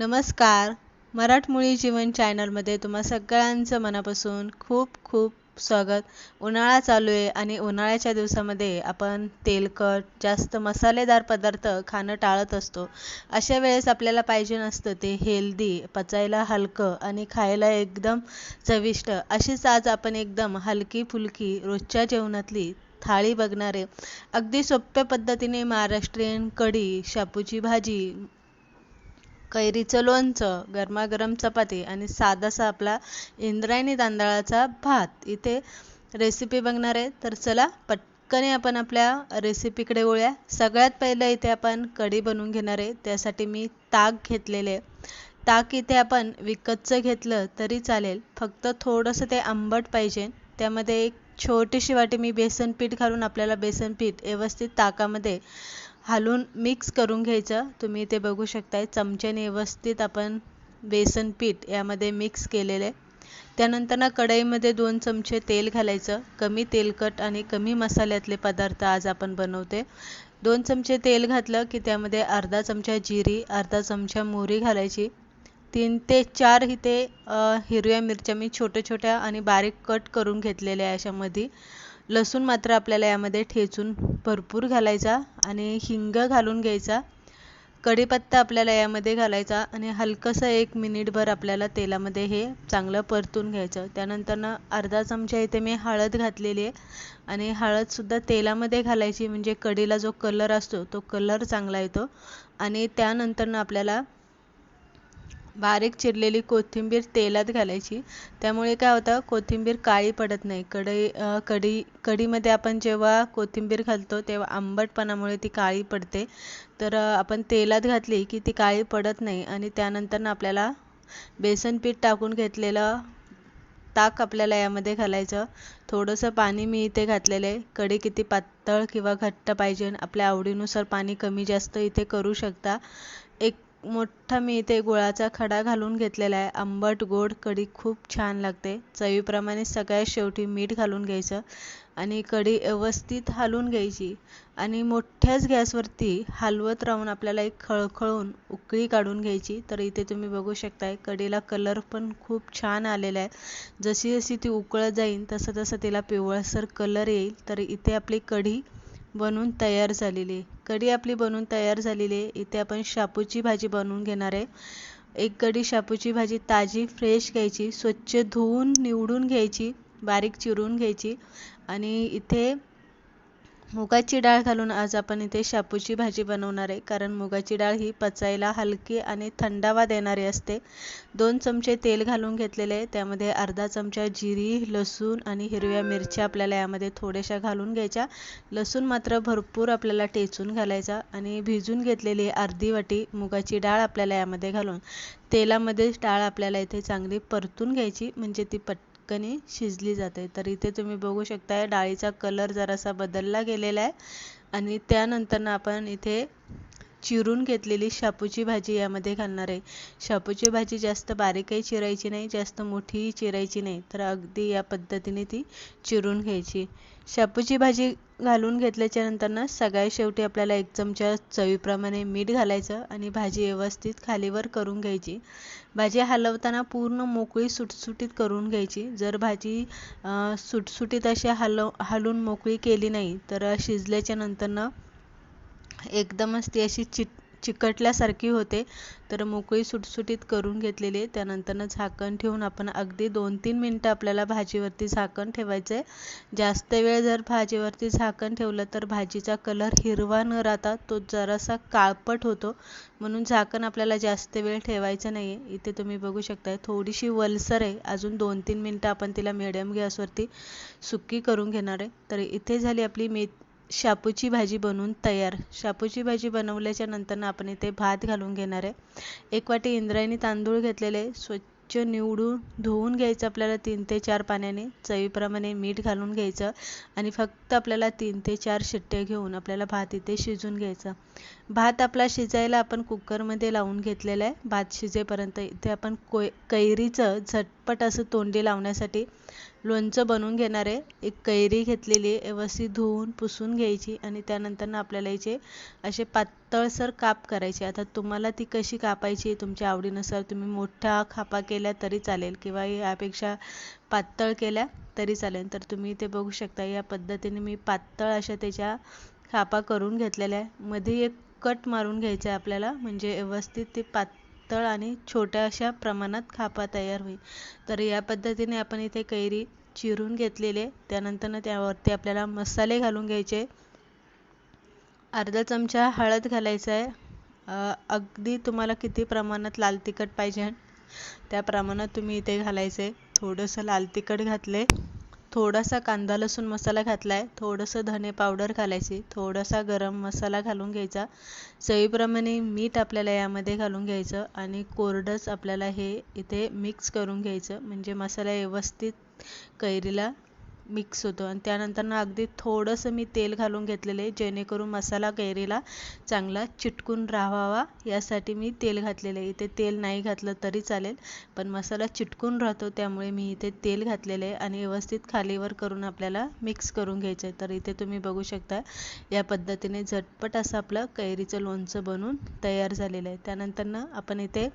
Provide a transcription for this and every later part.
नमस्कार. मराठमोळी जीवन चॅनलमध्ये तुम्हा सगळ्यांचं मनापासून खूप खूप स्वागत. उन्हाळा चालू आहे आणि उन्हाळ्याच्या दिवसामध्ये आपण तेलकट जास्त मसालेदार पदार्थ खाणं टाळत असतो. अशा वेळेस आपल्याला पाहिजे नसतं ते हेल्दी पचायला हलकं आणि खायला एकदम चविष्ट. अशीच आज आपण एकदम हलकी फुलकी रोजच्या जेवणातली थाळी बघणारे अगदी सोप्या पद्धतीने महाराष्ट्रीयन कढी शापूची भाजी कैरीचं लोणचं गरमागरम चपाती आणि साधासा आपला इंद्रायणी तांदळाचा भात. इथे रेसिपी बघणार आहे. तर चला पटकन आपण आपल्या रेसिपीकडे वळूया. सगळ्यात पहिलं इथे आपण कढी बनवून घेणार आहे. त्यासाठी मी ताक घेतलेले ताक इथे आपण विकतचं घेतलं तरी चालेल. फक्त थोडंसं ते आंबट पाहिजे. त्यामध्ये एक छोटीशी वाटी मी बेसन पीठ घालून आपल्याला बेसन पीठ व्यवस्थित ताकामध्ये हलवून मिक्स करून घ्यायचं. तुम्ही इथे बघू शकताय. चमच्याने व्यवस्थित आपण बेसन पीठ यामध्ये मिक्स केलेले. त्यानंतर ना कढईमध्ये दोन चमचे तेल घालायचं. कमी तेलकट आणि कमी मसाल्यातले पदार्थ आज आपण बनवते. दोन चमचे तेल घातलं की त्यामध्ये अर्धा चमचा जिरी अर्धा चमचा मोहरी घालायची. तीन ते चार इथे हिरव्या मिरच्या मी छोट्या छोट्या आणि बारीक कट करून घेतलेल्या आहे अशामध्ये. लसूण मात्र आपल्याला यामध्ये ठेचून भरपूर घालायचा आणि हिंग घालून घ्यायचा. कढीपत्ता आपल्याला यामध्ये घालायचा आणि हलकंसं एक मिनिटभर आपल्याला तेलामध्ये हे चांगलं परतून घ्यायचं. त्यानंतरनं अर्धा चमचा इथे मी हळद घातलेली आहे आणि हळदसुद्धा तेलामध्ये घालायची. म्हणजे कढीला जो कलर असतो तो कलर चांगला येतो. आणि त्यानंतरनं आपल्याला बारीक चिरलेली कोथिंबीर तेलात घालायची. त्यामुळे काय होतं कोथिंबीर काळी पडत नाही. कढई कढी कढीमध्ये आपण जेव्हा कोथिंबीर घालतो तेव्हा आंबटपणामुळे ती काळी पडते. तर आपण तेलात घातली की ती काळी पडत नाही आणि त्यानंतर आपल्याला बेसन पीठ टाकून घेतलेलं ताक आपल्याला यामध्ये घालायचं. थोडंसं पाणी मी इथे घातलेलं आहे. कढी किती पातळ किंवा घट्ट पाहिजे आपल्या आवडीनुसार पाणी कमी जास्त इथे करू शकता. एक मोठा मी इथे गुळाचा खडा घालून घेतलेला आहे. आंबट गोड कढी खूप छान लागते. चवीप्रमाणे सगळ्यात शेवटी मीठ घालून घ्यायचं आणि कढी व्यवस्थित हलवून घ्यायची आणि मोठ्याच गॅसवरती हलवत राहून आपल्याला एक खळखळून उकळी काढून घ्यायची. तर इथे तुम्ही बघू शकताय कढीला कलर पण खूप छान आलेला आहे. जशी जशी ती उकळत जाईल तसं तसं तिला पिवळसर कलर येईल. तर इथे आपली कढी बनवून तयार झालेली आहे. कढी आपली बनवून तयार झालेली आहे. इथे आपण शापूची भाजी बनवून घेणार आहे. एक कढी शापूची भाजी ताजी फ्रेश घ्यायची स्वच्छ धुवून निवडून घ्यायची बारीक चिरून घ्यायची. आणि इथे मुगाची डाळ घालून आज आपण इथे शापूची भाजी बनवणार आहे. कारण मुगाची डाळ ही पचायला हलकी आणि थंडावा देणारी असते. दोन चमचे तेल घालून घेतलेले आहे. त्यामध्ये अर्धा चमचा जिरी लसूण आणि हिरव्या मिरच्या आपल्याला यामध्ये थोड्याशा घालून घ्यायच्या. लसूण मात्र भरपूर आपल्याला टेचून घालायचा आणि भिजून घेतलेली अर्धी वाटी मुगाची डाळ आपल्याला यामध्ये घालून. तेलामध्ये डाळ आपल्याला इथे चांगली परतून घ्यायची. म्हणजे ती पट पटकन शिजली जाते. तर इथे तुम्ही बघू शकताय डाळीचा कलर जरासा बदलला गेलेला आहे. आणि त्यानंतर आपण इथे चिरून घेतलेली शापूची भाजी यामध्ये घालणार आहे. शापूची भाजी जास्त बारीकही चिरायची नाही जास्त मोठीही चिरायची नाही. तर अगदी या पद्धतीने ती चिरून घ्यायची. शापूची भाजी घालून घेतल्याच्या नंतर ना सगळ्यात शेवटी आपल्याला एक चमचा चवीप्रमाणे मीठ घालायचं आणि भाजी व्यवस्थित खालीवर करून घ्यायची. भाजी हलवताना पूर्ण मोकळी सुटसुटीत करून घ्यायची. जर भाजी सुटसुटीत अशी हलव हलून मोकळी केली नाही तर शिजल्याच्या नंतर एकदमच ती अशी चिट चिकटल्यासारखी होते. तर मोकळी सुटसुटीत करून घेतलेली. त्यानंतरनं झाकण ठेवून आपण अगदी दोन तीन मिनटं आपल्याला भाजीवरती झाकण ठेवायचं आहे जास्त वेळ जर भाजीवरती झाकण ठेवलं तर भाजीचा कलर हिरवा न राहता तो जरासा काळपट होतो. म्हणून झाकण आपल्याला जास्त वेळ ठेवायचं नाही आहे इथे तुम्ही बघू शकताय थोडीशी वलसर आहे. अजून दोन तीन मिनटं आपण तिला मिडियम गॅसवरती सुकी करून घेणार आहे. तर इथे झाली आपली मे शापूची भाजी बनवून तयार. शापूची भाजी बनवल्याच्या नंतर आपण इथे भात घालून घेणार आहे. एक वाटी इंद्रायणी तांदूळ घेतलेले स्वच्छ निवडून धुवून घ्यायचं आपल्याला तीन ते चार पाण्याने. चवीप्रमाणे मीठ घालून घ्यायचं आणि फक्त आपल्याला तीन ते चार शिट्टे घेऊन आपल्याला भात इथे शिजून घ्यायचा. भात आपला शिजायला आपण कुकरमध्ये लावून घेतलेला आहे. भात शिजेपर्यंत इथे आपण कोय कैरीचं झटपट असं तोंडी लावण्यासाठी लोणचं बनवून घेणार आहे. एक कैरी घेतलेली आहे. व्यवस्थित धुवून पुसून घ्यायची आणि त्यानंतर आपल्याला याचे असे पातळसर काप करायचे. आता तुम्हाला ती कशी कापायची तुमच्या आवडीनुसार तुम्ही मोठ्या खापा केल्या तरी चालेल किंवा यापेक्षा पातळ केल्या तरी चालेल. तर तुम्ही ते बघू शकता. या पद्धतीने मी पातळ अशा त्याच्या खापा करून घेतलेल्या आहे. मध्ये एक कट मारून घ्यायचं आहे आपल्याला. म्हणजे व्यवस्थित ते पात पातळ आणि छोट्या अशा प्रमाणात खापा तयार होईल. तर या पद्धतीने आपण इथे कैरी चिरून घेतलेले त्यानंतरनं त्यावरती आपल्याला मसाले घालून घ्यायचे. अर्धा चमचा हळद घालायचा आहे. अगदी तुम्हाला किती प्रमाणात लाल तिखट पाहिजे त्या प्रमाणात तुम्ही इथे घालायचे. थोडंसं लाल तिखट घातले. थोडासा कांदा लसूण मसाला घातला आहे थोडंसं धने पावडर घालायची. थोडासा गरम मसाला घालून घ्यायचा. चवीप्रमाणे मीठ आपल्याला यामध्ये घालून घ्यायचं आणि कोरडंच आपल्याला हे इथे मिक्स करून घ्यायचं. म्हणजे मसाला व्यवस्थित कैरीला मिक्स होतो. आणि त्यानंतर ना अगदी थोडंसं मी तेल घालून घेतलेलं आहे जेणेकरून मसाला कैरीला चांगला चिटकून राहावा यासाठी मी तेल घातलेलं आहे. इथे तेल नाही घातलं तरी चालेल पण मसाला चिटकून राहतो त्यामुळे मी इथे तेल घातलेलं आहे आणि व्यवस्थित खालीवर करून आपल्याला मिक्स करून घ्यायचं आहे. तर इथे तुम्ही बघू शकता या पद्धतीने झटपट असं आपलं कैरीचं लोणचं बनवून तयार झालेलं आहे. त्यानंतर ना आपण इथे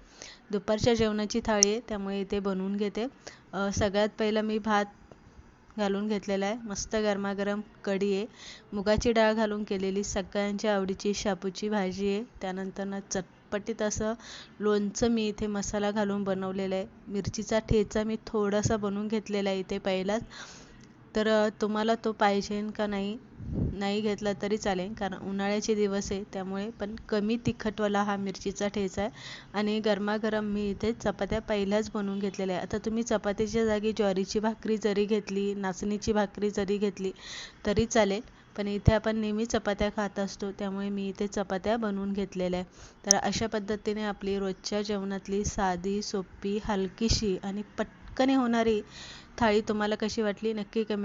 दुपारच्या जेवणाची थाळी आहे त्यामुळे इथे बनवून घेते. सगळ्यात पहिलं मी भात घालून घेतलेला आहे. मस्त गरमागरम कढी आहे. मुगाची डाळ घालून केलेली सगळ्यांच्या आवडीची शापूची भाजी आहे. त्यानंतर ना चटपटीत असं लोणचं मी इथे मसाला घालून बनवलेलं आहे. मिरचीचा ठेचा मी थोडासा बनवून घेतलेला आहे इथे पहिलाच. तर तुम्हाला तो पाहिजे का नाही नाही घेतला तरी चालेल. कारण उन्हाळ्याचे दिवस आहे त्यामुळे पण कमी तिखटवाला हा मिरचीचा ठेचा आहे. आणि गरमागरम मी इथे चपात्या पहिल्याच बनवून घेतलेल्या आहे आता तुम्ही चपातीच्या जागी ज्वारीची भाकरी जरी घेतली नाचणीची भाकरी जरी घेतली तरी चालेल. पण इथे आपण नेहमी चपात्या खात असतो त्यामुळे मी इथे चपात्या बनवून घेतलेल्या आहे तर अशा पद्धतीने आपली रोजच्या जेवणातली साधी सोपी हलकीशी आणि पटकन होणारी थाळी तुम्हाला कशी वाटली? नक्की कमेंट